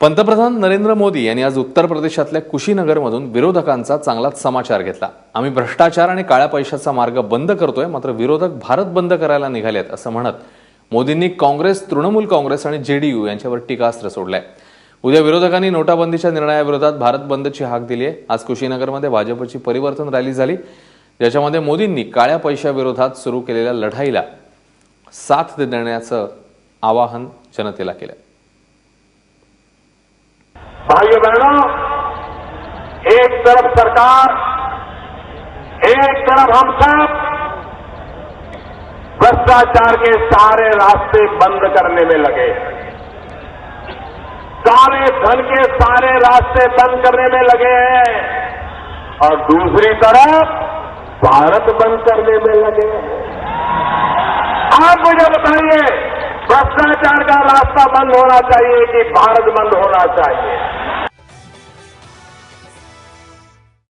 पंतप्रधान नरेंद्र मोदी यांनी आज उत्तर प्रदेशातल्या कुशीनगरमधून विरोधकांचा चांगलाच समाचार घेतला. आम्ही भ्रष्टाचार आणि काळ्या पैशाचा मार्ग बंद करतोय मात्र विरोधक भारत बंद करायला निघालेत असं म्हणत मोदींनी काँग्रेस तृणमूल काँग्रेस आणि जेडीयू यांच्यावर टीकास्त्र सोडलंय. उद्या विरोधकांनी नोटाबंदीच्या निर्णयाविरोधात भारत बंदची हाक दिली आहे आज कुशीनगरमध्ये भाजपची परिवर्तन रॅली झाली. ज्याच्यामध्ये मोदींनी काळ्या पैशाविरोधात सुरू केलेल्या लढाईला साथ देण्याचं आवाहन जनतेला केलं. भाइयों बहनों, एक तरफ़ सरकार, एक तरफ़ हम सब भ्रष्टाचार के सारे रास्ते बंद करने में लगे काले धन के सारे रास्ते बंद करने में लगे हैं। और दूसरी तरफ़ भारत बंद करने में लगे हैं। आप मुझे बताइए, भ्रष्टाचार का रास्ता बंद होना चाहिए कि भारत बंद होना चाहिए?